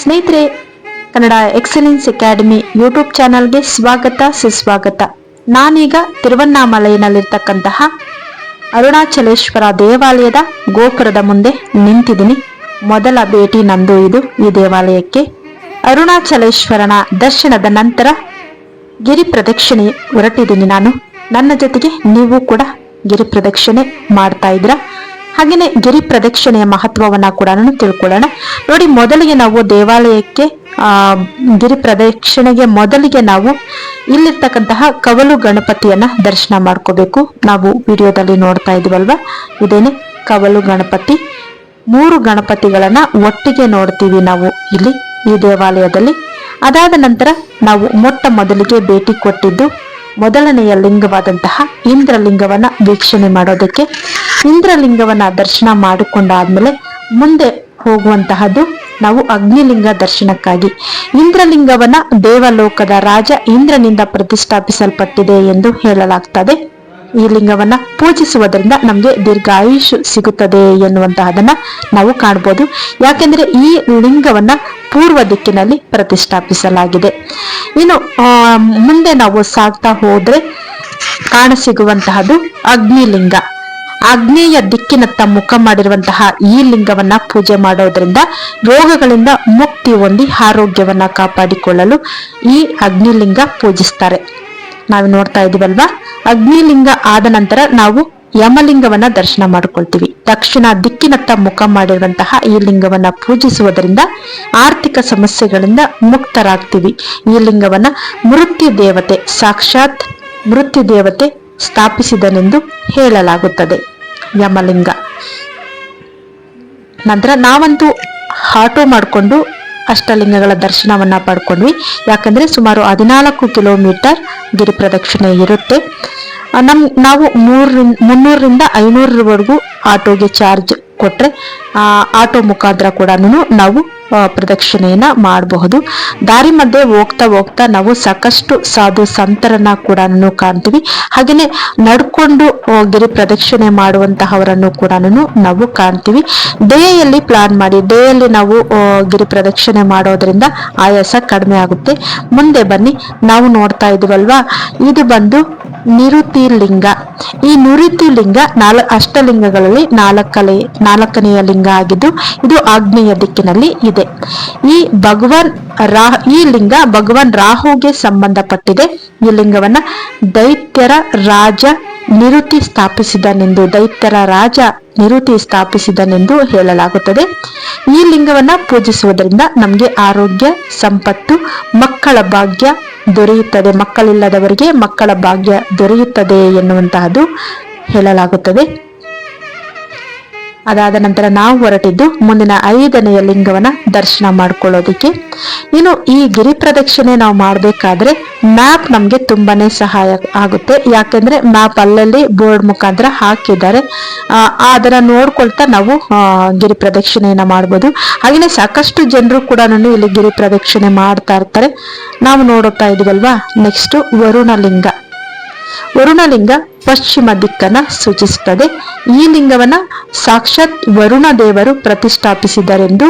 ಸ್ನೇಹಿತರೆ, Kannada excellence academy YouTube ಚಾನಲ್ಗೆ ಸ್ವಾಗತ, ಸುಸ್ವಾಗತ. ನಾನೀಗ ತಿರುವಣ್ಣಾಮಲೆಯಲ್ಲಿರ್ತಕ್ಕಂತಹ ಅರುಣಾಚಲೇಶ್ವರ ದೇವಾಲಯದ ಗೋಪುರದ ಮುಂದೆ ನಿಂತಿದ್ದೀನಿ. ಮೊದಲ ಭೇಟಿ ನಂದು ಇದು, ಈ ದೇವಾಲಯಕ್ಕೆ. ಅರುಣಾಚಲೇಶ್ವರನ ದರ್ಶನದ ನಂತರ ಗಿರಿ ಪ್ರದಕ್ಷಿಣೆ ಹೊರಟಿದ್ದೀನಿ ನಾನು. ನನ್ನ ಜೊತೆಗೆ ನೀವು ಕೂಡ ಗಿರಿ ಪ್ರದಕ್ಷಿಣೆ ಮಾಡ್ತಾ ಇದ್ರ ಹಾಗೇನೆ ಗಿರಿ ಪ್ರದಕ್ಷಿಣೆಯ ಮಹತ್ವವನ್ನ ಕೂಡ ತಿಳ್ಕೊಳ್ಳೋಣ. ನೋಡಿ, ಮೊದಲಿಗೆ ನಾವು ದೇವಾಲಯಕ್ಕೆ, ಆ, ಗಿರಿ ಪ್ರದಕ್ಷಿಣೆಗೆ ಮೊದಲಿಗೆ ನಾವು ಇಲ್ಲಿರ್ತಕ್ಕಂತಹ ಕವಲು ಗಣಪತಿಯನ್ನ ದರ್ಶನ ಮಾಡ್ಕೋಬೇಕು. ನಾವು ವಿಡಿಯೋದಲ್ಲಿ ನೋಡ್ತಾ ಇದೀವಲ್ವಾ? ಇದೇನೆ ಕವಲು ಗಣಪತಿ. ಮೂರು ಗಣಪತಿಗಳನ್ನ ಒಟ್ಟಿಗೆ ನೋಡ್ತೀವಿ ನಾವು ಇಲ್ಲಿ, ಈ ದೇವಾಲಯದಲ್ಲಿ. ಅದಾದ ನಂತರ ನಾವು ಮೊಟ್ಟ ಮೊದಲಿಗೆ ಭೇಟಿ ಕೊಟ್ಟಿದ್ದು ಮೊದಲನೆಯ ಲಿಂಗವಾದಂತಹ ಇಂದ್ರಲಿಂಗವನ್ನ ವೀಕ್ಷಣೆ ಮಾಡೋದಕ್ಕೆ ಇಂದ್ರಲಿಂಗವನ್ನ ದರ್ಶನ ಮಾಡಿಕೊಂಡಾದ್ಮೇಲೆ ಮುಂದೆ ಹೋಗುವಂತಹದ್ದು ನಾವು ಅಗ್ನಿಲಿಂಗ ದರ್ಶನಕ್ಕಾಗಿ. ಇಂದ್ರಲಿಂಗವನ್ನ ದೇವಲೋಕದ ರಾಜ ಇಂದ್ರನಿಂದ ಪ್ರತಿಷ್ಠಾಪಿಸಲ್ಪಟ್ಟಿದೆ ಎಂದು ಹೇಳಲಾಗ್ತದೆ. ಈ ಲಿಂಗವನ್ನ ಪೂಜಿಸುವುದರಿಂದ ನಮಗೆ ದೀರ್ಘಾಯುಷ್ ಸಿಗುತ್ತದೆ ಎನ್ನುವಂತಹದನ್ನ ನಾವು ಕಾಣ್ಬೋದು. ಯಾಕೆಂದ್ರೆ ಈ ಲಿಂಗವನ್ನ ಪೂರ್ವ ದಿಕ್ಕಿನಲ್ಲಿ ಪ್ರತಿಷ್ಠಾಪಿಸಲಾಗಿದೆ. ಇನ್ನು ಮುಂದೆ ನಾವು ಸಾಗ್ತಾ ಹೋದ್ರೆ ಕಾಣಸಿಗುವಂತಹದ್ದು ಅಗ್ನಿಲಿಂಗ. ಆಗ್ನೇಯ ದಿಕ್ಕಿನತ್ತ ಮುಖ ಮಾಡಿರುವಂತಹ ಈ ಲಿಂಗವನ್ನ ಪೂಜೆ ಮಾಡೋದ್ರಿಂದ ರೋಗಗಳಿಂದ ಮುಕ್ತಿ ಹೊಂದಿ ಆರೋಗ್ಯವನ್ನ ಕಾಪಾಡಿಕೊಳ್ಳಲು ಈ ಅಗ್ನಿಲಿಂಗ ಪೂಜಿಸ್ತಾರೆ. ನಾವು ನೋಡ್ತಾ ಇದೀವಲ್ವಾ? ಅಗ್ನಿಲಿಂಗ ಆದ ನಂತರ ನಾವು ಯಮಲಿಂಗವನ್ನ ದರ್ಶನ ಮಾಡ್ಕೊಳ್ತೀವಿ. ದಕ್ಷಿಣ ದಿಕ್ಕಿನತ್ತ ಮುಖ ಮಾಡಿರುವಂತಹ ಈ ಲಿಂಗವನ್ನ ಪೂಜಿಸುವುದರಿಂದ ಆರ್ಥಿಕ ಸಮಸ್ಯೆಗಳಿಂದ ಮುಕ್ತರಾಗ್ತೀವಿ. ಈ ಲಿಂಗವನ್ನ ಮೃತ್ಯು ದೇವತೆ, ಸಾಕ್ಷಾತ್ ಮೃತ್ಯು ದೇವತೆ ಸ್ಥಾಪಿಸಿದನೆಂದು ಹೇಳಲಾಗುತ್ತದೆ. ಯಮಲಿಂಗ. ನಂತರ ನಾವಂತೂ ಆಟೋ ಮಾಡಿಕೊಂಡು ಅಷ್ಟಲಿಂಗಗಳ ದರ್ಶನವನ್ನ ಪಡ್ಕೊಂಡ್ವಿ. ಯಾಕಂದ್ರೆ ಸುಮಾರು ಹದಿನಾಲ್ಕು ಕಿಲೋಮೀಟರ್ ಗಿರಿ ಪ್ರದಕ್ಷಿಣೆ ಇರುತ್ತೆ. ನಮ್ಮ ನಮ್, ನಾವು ಮೂರರಿಂದ ಮುನ್ನೂರರಿಂದ ಐನೂರವರೆಗೂ ಆಟೋಗೆ ಚಾರ್ಜ್ ಕೊಟ್ರೆ, ಆ, ಆಟೋ ಮುಖಾಂತರ ಕೂಡ ನಾವು ಪ್ರದಕ್ಷಿಣೆಯನ್ನು ಮಾಡಬಹುದು. ದಾರಿ ಮಧ್ಯೆ ಹೋಗ್ತಾ ಹೋಗ್ತಾ ನಾವು ಸಾಕಷ್ಟು ಸಾಧು ಸಂತರನ್ನ ಕೂಡ ಕಾಣ್ತೀವಿ. ಹಾಗೆಯೇ ನಡ್ಕೊಂಡು ಗಿರಿ ಪ್ರದಕ್ಷಿಣೆ ಮಾಡುವಂತಹವರನ್ನು ಕೂಡ ನಾವು ಕಾಣ್ತೀವಿ. ಡೇಯಲ್ಲಿ ಪ್ಲಾನ್ ಮಾಡಿ ಡೇಯಲ್ಲಿ ನಾವು ಗಿರಿ ಪ್ರದಕ್ಷಿಣೆ ಮಾಡೋದ್ರಿಂದ ಆಯಾಸ ಕಡಿಮೆ ಆಗುತ್ತೆ. ಮುಂದೆ ಬನ್ನಿ, ನಾವು ನೋಡ್ತಾ ಇದೀವಲ್ವಾ? ಇದು ಬಂದು ನಿರುತಿ ಲಿಂಗ ಈ ನಿರುತಿ ಲಿಂಗ ನಾಲ್, ಅಷ್ಟಲಿಂಗಗಳಲ್ಲಿ ನಾಲ್ಕಲೆ, ನಾಲ್ಕನೆಯ ಲಿಂಗ ಆಗಿದ್ದು, ಇದು ಆಗ್ನೇಯ ದಿಕ್ಕಿನಲ್ಲಿ ಇದೆ. ಈ ಭಗವಾನ್ ರಾ, ಈ ಲಿಂಗ ಭಗವಾನ್ ರಾಹುಗೆ ಸಂಬಂಧಪಟ್ಟಿದೆ. ಈ ಲಿಂಗವನ್ನ ದೈತ್ಯರ ರಾಜ ನಿರುತಿ ಸ್ಥಾಪಿಸಿದನೆಂದು, ದೈತ್ಯರ ರಾಜ ನಿರುತಿ ಸ್ಥಾಪಿಸಿದನೆಂದು ಹೇಳಲಾಗುತ್ತದೆ. ಈ ಲಿಂಗವನ್ನ ಪೂಜಿಸುವುದರಿಂದ ನಮಗೆ ಆರೋಗ್ಯ, ಸಂಪತ್ತು, ಮಕ್ಕಳ ಭಾಗ್ಯ ದೊರೆಯುತ್ತದೆ. ಮಕ್ಕಳಿಲ್ಲದವರಿಗೆ ಮಕ್ಕಳ ಭಾಗ್ಯ ದೊರೆಯುತ್ತದೆ ಎನ್ನುವಂತಹದ್ದು ಹೇಳಲಾಗುತ್ತದೆ. ಅದಾದ ನಂತರ ನಾವು ಹೊರಟಿದ್ದು ಮುಂದಿನ ಐದನೆಯ ಲಿಂಗವನ್ನ ದರ್ಶನ ಮಾಡ್ಕೊಳ್ಳೋದಿಕ್ಕೆ. ಇನ್ನು ಈ ಗಿರಿ ಪ್ರದಕ್ಷಿಣೆ ನಾವು ಮಾಡಬೇಕಾದ್ರೆ ಮ್ಯಾಪ್ ನಮಗೆ ತುಂಬಾನೇ ಸಹಾಯ ಆಗುತ್ತೆ. ಯಾಕೆಂದ್ರೆ ಮ್ಯಾಪ್ ಅಲ್ಲಲ್ಲಿ ಬೋರ್ಡ್ ಮುಖಾಂತರ ಹಾಕಿದ್ದಾರೆ. ಆ, ಅದನ್ನ ನೋಡ್ಕೊಳ್ತಾ ನಾವು ಗಿರಿ ಪ್ರದಕ್ಷಿಣೆಯನ್ನ ಮಾಡ್ಬೋದು. ಹಾಗೆಯೇ ಸಾಕಷ್ಟು ಜನರು ಕೂಡ ಇಲ್ಲಿ ಗಿರಿ ಪ್ರದಕ್ಷಿಣೆ ಮಾಡ್ತಾ ಇರ್ತಾರೆ. ನಾವು ನೋಡುತ್ತಾ ಇದೀವಲ್ವಾ? ನೆಕ್ಸ್ಟ್ ವರುಣಲಿಂಗ. ವರುಣಲಿಂಗ ಪಶ್ಚಿಮ ದಿಕ್ಕನ್ನ ಸೂಚಿಸುತ್ತದೆ. ಈ ಲಿಂಗವನ್ನ ಸಾಕ್ಷಾತ್ ವರುಣ ದೇವರು ಪ್ರತಿಷ್ಠಾಪಿಸಿದರೆಂದು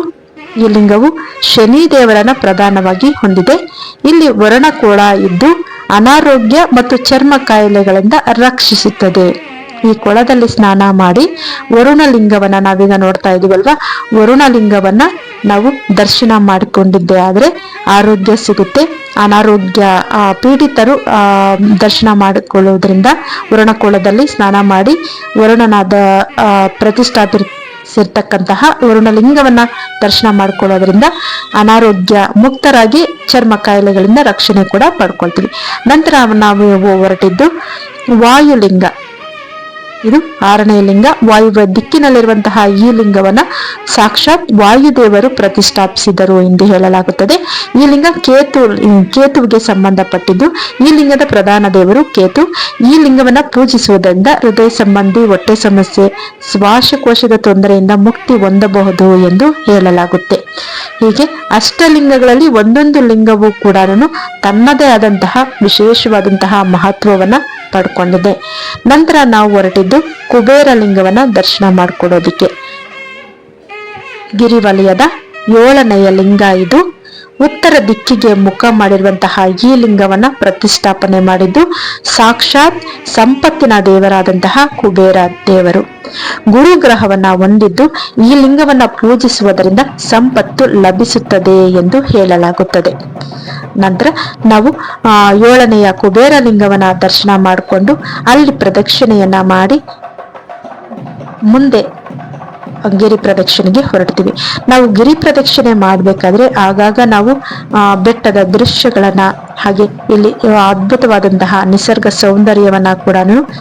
ಈ ಲಿಂಗವು ಶನಿ ದೇವರನ್ನ ಪ್ರಧಾನವಾಗಿ ಹೊಂದಿದೆ. ಇಲ್ಲಿ ವರುಣ ಕೋಳ ಇದ್ದು ಅನಾರೋಗ್ಯ ಮತ್ತು ಚರ್ಮ ಕಾಯಿಲೆಗಳಿಂದ ರಕ್ಷಿಸುತ್ತದೆ. ಈ ಕೊಳದಲ್ಲಿ ಸ್ನಾನ ಮಾಡಿ ವರುಣಲಿಂಗವನ್ನ ನಾವೀಗ ನೋಡ್ತಾ ಇದೀವಲ್ವಾ? ವರುಣಲಿಂಗವನ್ನ ನಾವು ದರ್ಶನ ಮಾಡಿಕೊಂಡಿದ್ದೆ. ಆದರೆ ಆರೋಗ್ಯ ಸಿಗುತ್ತೆ. ಅನಾರೋಗ್ಯ ಪೀಡಿತರು ದರ್ಶನ ಮಾಡಿಕೊಳ್ಳುವುದರಿಂದ ವರುಣಕೋಳದಲ್ಲಿ ಸ್ನಾನ ಮಾಡಿ ವರುಣನಾದ ಆ, ಪ್ರತಿಷ್ಠಾಪಿಸಿರ್ತಕ್ಕಂತಹ ವರುಣಲಿಂಗವನ್ನ ದರ್ಶನ ಮಾಡ್ಕೊಳ್ಳೋದ್ರಿಂದ ಅನಾರೋಗ್ಯ ಮುಕ್ತರಾಗಿ ಚರ್ಮ ಕಾಯಿಲೆಗಳಿಂದ ರಕ್ಷಣೆ ಕೂಡ ಪಡ್ಕೊಳ್ತೀವಿ. ನಂತರ ನಾವು ಹೊರಟಿದ್ದು ವಾಯುಲಿಂಗ. ಇದು ಆರನೇ ಲಿಂಗ. ವಾಯುವ ದಿಕ್ಕಿನಲ್ಲಿರುವಂತಹ ಈ ಲಿಂಗವನ್ನ ಸಾಕ್ಷಾತ್ ವಾಯುದೇವರು ಪ್ರತಿಷ್ಠಾಪಿಸಿದರು ಎಂದು ಹೇಳಲಾಗುತ್ತದೆ. ಈ ಲಿಂಗ ಕೇತು ಕೇತುವಿಗೆ ಸಂಬಂಧಪಟ್ಟಿದ್ದು, ಈ ಲಿಂಗದ ಪ್ರಧಾನ ದೇವರು ಕೇತು. ಈ ಲಿಂಗವನ್ನ ಪೂಜಿಸುವುದರಿಂದ ಹೃದಯ ಸಂಬಂಧಿ, ಹೊಟ್ಟೆ ಸಮಸ್ಯೆ, ಶ್ವಾಸಕೋಶದ ತೊಂದರೆಯಿಂದ ಮುಕ್ತಿ ಹೊಂದಬಹುದು ಎಂದು ಹೇಳಲಾಗುತ್ತೆ. ಹೀಗೆ ಅಷ್ಟಲಿಂಗಗಳಲ್ಲಿ ಒಂದೊಂದು ಲಿಂಗವೂ ಕೂಡ ತನ್ನದೇ ಆದಂತಹ ವಿಶೇಷವಾದಂತಹ ಮಹತ್ವವನ್ನ ಪಡ್ಕೊಂಡಿದೆ. ನಂತರ ನಾವು ಹೊರಟಿದ್ದು ಕುಬೇರ ಲಿಂಗವನ್ನ ದರ್ಶನ ಮಾಡಿಕೊಡೋದಿಕ್ಕೆ. ಗಿರಿವಲಯದ ಏಳನೆಯ ಲಿಂಗ ಇದು. ಉತ್ತರ ದಿಕ್ಕಿಗೆ ಮುಖ ಮಾಡಿರುವಂತಹ ಈ ಲಿಂಗವನ್ನ ಪ್ರತಿಷ್ಠಾಪನೆ ಮಾಡಿದ್ದು ಸಾಕ್ಷಾತ್ ಸಂಪತ್ತಿನ ದೇವರಾದಂತಹ ಕುಬೇರ ದೇವರು. ಗುರು ಗ್ರಹವನ್ನ ಹೊಂದಿದ್ದು ಈ ಲಿಂಗವನ್ನ ಪೂಜಿಸುವುದರಿಂದ ಸಂಪತ್ತು ಲಭಿಸುತ್ತದೆ ಎಂದು ಹೇಳಲಾಗುತ್ತದೆ. ನಂತರ ನಾವು ಏಳನೆಯ ಕುಬೇರ ಲಿಂಗವನ್ನ ದರ್ಶನ ಮಾಡಿಕೊಂಡು ಅಲ್ಲಿ ಪ್ರದಕ್ಷಿಣೆಯನ್ನ ಮಾಡಿ ಮುಂದೆ ಗಿರಿ ಪ್ರದಕ್ಷಿಣೆಗೆ ಹೊರಡ್ತೀವಿ. ನಾವು ಗಿರಿ ಪ್ರದಕ್ಷಿಣೆ ಮಾಡಬೇಕಾದ್ರೆ ಆಗಾಗ ನಾವು ಬೆಟ್ಟದ ದೃಶ್ಯಗಳನ್ನ ಹಾಗೆ ಇಲ್ಲಿ ಅದ್ಭುತವಾದಂತಹ ನಿಸರ್ಗ ಸೌಂದರ್ಯವನ್ನ ಕೂಡ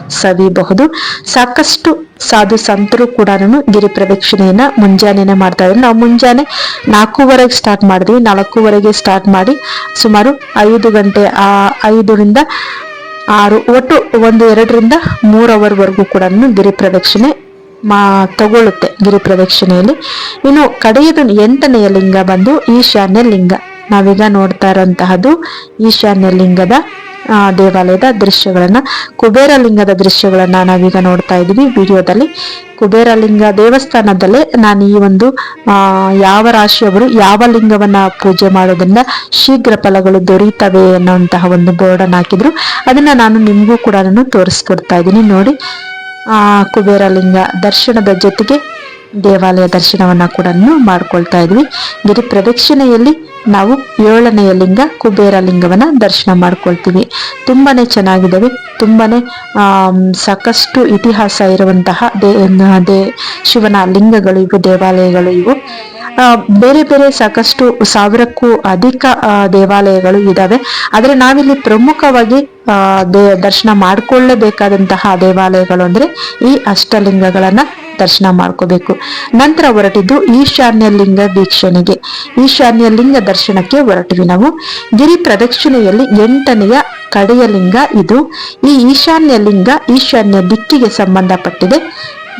ಸವಿಯಬಹುದು. ಸಾಕಷ್ಟು ಸಾಧು ಸಂತರು ಕೂಡ ಗಿರಿ ಪ್ರದಕ್ಷಿಣೆಯನ್ನ ಮುಂಜಾನೆನೆ ಮಾಡ್ತಾ ಇದ್ದಾರೆ. ನಾವು ಮುಂಜಾನೆ ನಾಲ್ಕೂವರೆಗೆ ಸ್ಟಾರ್ಟ್ ಮಾಡಿದ್ವಿ. ನಾಲ್ಕೂವರೆಗೆ ಸ್ಟಾರ್ಟ್ ಮಾಡಿ ಸುಮಾರು ಐದು ಗಂಟೆ, ಆ, ಐದರಿಂದ ಆರು, ಒಟ್ಟು ಒಂದು ಎರಡರಿಂದ ಮೂರು ಅವರ್ವರೆಗೂ ಕೂಡ ಗಿರಿ ಪ್ರದಕ್ಷಿಣೆ ಮಾ ತಗೊಳ್ಳುತ್ತೆ ಗಿರಿ ಪ್ರದಕ್ಷಿಣೆಯಲ್ಲಿ ಇನ್ನು ಕಡೆಯದು ಎಂಟನೆಯ ಲಿಂಗ ಬಂದು ಈಶಾನ್ಯ ಲಿಂಗ. ನಾವೀಗ ನೋಡ್ತಾ ಇರೋಂತಹದ್ದು ಈಶಾನ್ಯ ಲಿಂಗದ ದೇವಾಲಯದ ದೃಶ್ಯಗಳನ್ನ, ಕುಬೇರ ಲಿಂಗದ ದೃಶ್ಯಗಳನ್ನ ನಾವೀಗ ನೋಡ್ತಾ ಇದ್ದೀವಿ ವಿಡಿಯೋದಲ್ಲಿ. ಕುಬೇರ ಲಿಂಗ ದೇವಸ್ಥಾನದಲ್ಲೇ ನಾನು ಈ ಒಂದು ಯಾವ ರಾಶಿಯವರು ಯಾವ ಲಿಂಗವನ್ನ ಪೂಜೆ ಮಾಡೋದ್ರಿಂದ ಶೀಘ್ರ ಫಲಗಳು ದೊರೀತವೆ ಅನ್ನೋಂತಹ ಒಂದು ಬೋರ್ಡನ್ನು ಹಾಕಿದ್ರು. ಅದನ್ನ ನಾನು ನಿಮಗೂ ಕೂಡ ನಾನು ತೋರಿಸ್ಕೊಡ್ತಾ ಇದ್ದೀನಿ ನೋಡಿ. ಕುಬೇರಲಿಂಗ ದರ್ಶನದ ಜೊತೆಗೆ ದೇವಾಲಯ ದರ್ಶನವನ್ನ ಕೂಡ ಮಾಡ್ಕೊಳ್ತಾ ಇದ್ವಿ. ಗಿರಿ ಪ್ರದಕ್ಷಿಣೆಯಲ್ಲಿ ನಾವು ಏಳನೆಯ ಲಿಂಗ ಕುಬೇರ ಲಿಂಗವನ್ನ ದರ್ಶನ ಮಾಡ್ಕೊಳ್ತೀವಿ. ತುಂಬಾನೇ ಚೆನ್ನಾಗಿದ್ದಾವೆ. ತುಂಬಾನೇ ಆ ಸಾಕಷ್ಟು ಇತಿಹಾಸ ಇರುವಂತಹ ದೇ ದೇ, ಶಿವನ ಲಿಂಗಗಳು ಇವು, ದೇವಾಲಯಗಳು ಇವು. ಬೇರೆ ಬೇರೆ ಸಾಕಷ್ಟು ಸಾವಿರಕ್ಕೂ ಅಧಿಕ ದೇವಾಲಯಗಳು ಇದಾವೆ. ಆದರೆ ನಾವಿಲ್ಲಿ ಪ್ರಮುಖವಾಗಿ ದರ್ಶನ ಮಾಡ್ಕೊಳ್ಳೇಬೇಕಾದಂತಹ ದೇವಾಲಯಗಳು ಅಂದ್ರೆ ಈ ಅಷ್ಟಲಿಂಗಗಳನ್ನ ದರ್ಶನ ಮಾಡ್ಕೋಬೇಕು. ನಂತರ ಹೊರಟಿದ್ದು ಈಶಾನ್ಯ ಲಿಂಗ ವೀಕ್ಷಣೆಗೆ. ಈಶಾನ್ಯ ಲಿಂಗ ದರ್ಶನಕ್ಕೆ ಹೊರಟಿವಿ ನಾವು. ಗಿರಿ ಪ್ರದಕ್ಷಿಣೆಯಲ್ಲಿ ಎಂಟನೆಯ ಕಡೆಯ ಲಿಂಗ ಇದು. ಈ ಈಶಾನ್ಯ ಲಿಂಗ ಈಶಾನ್ಯ ದಿಕ್ಕಿಗೆ ಸಂಬಂಧಪಟ್ಟಿದೆ.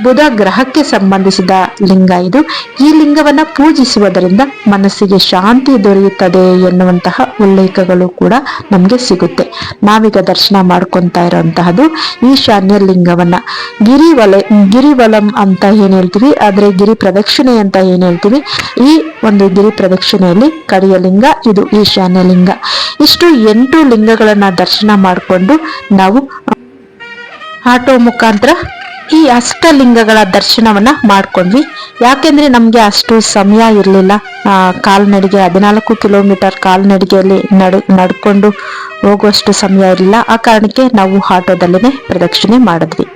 ಬುಧ ಗ್ರಹಕ್ಕೆ ಸಂಬಂಧಿಸಿದ ಲಿಂಗ ಇದು. ಈ ಲಿಂಗವನ್ನ ಪೂಜಿಸುವುದರಿಂದ ಮನಸ್ಸಿಗೆ ಶಾಂತಿ ದೊರೆಯುತ್ತದೆ ಎನ್ನುವಂತಹ ಉಲ್ಲೇಖಗಳು ಕೂಡ ನಮಗೆ ಸಿಗುತ್ತೆ. ನಾವೀಗ ದರ್ಶನ ಮಾಡ್ಕೊತಾ ಇರುವಂತಹದ್ದು ಈಶಾನ್ಯ ಲಿಂಗವನ್ನ. ಗಿರಿವಲ, ಗಿರಿವಲಂ ಅಂತ ಏನ್ ಹೇಳ್ತೀವಿ? ಆದ್ರೆ ಗಿರಿ ಪ್ರದಕ್ಷಿಣೆ ಅಂತ ಏನ್ ಹೇಳ್ತೀವಿ? ಈ ಒಂದು ಗಿರಿ ಪ್ರದಕ್ಷಿಣೆಯಲ್ಲಿ ಕಡಿಯ ಲಿಂಗ, ಇದು ಈಶಾನ್ಯ ಲಿಂಗ. ಇಷ್ಟು ಎಂಟು ಲಿಂಗಗಳನ್ನ ದರ್ಶನ ಮಾಡಿಕೊಂಡು ನಾವು ಆಟೋ ಮುಖಾಂತರ ಈ ಅಷ್ಟಲಿಂಗಗಳ ದರ್ಶನವನ್ನು ಮಾಡ್ಕೊಂಡ್ವಿ. ಯಾಕೆಂದರೆ ನಮಗೆ ಅಷ್ಟು ಸಮಯ ಇರಲಿಲ್ಲ. ಕಾಲ್ನಡಿಗೆ ಹದಿನಾಲ್ಕು ಕಿಲೋಮೀಟರ್ ಕಾಲ್ನಡಿಗೆಯಲ್ಲಿ ನಡ್, ನಡ್ಕೊಂಡು ಹೋಗುವಷ್ಟು ಸಮಯ ಇರಲಿಲ್ಲ. ಆ ಕಾರಣಕ್ಕೆ ನಾವು ಆಟೋದಲ್ಲೇ ಪ್ರದಕ್ಷಿಣೆ ಮಾಡಿದ್ವಿ.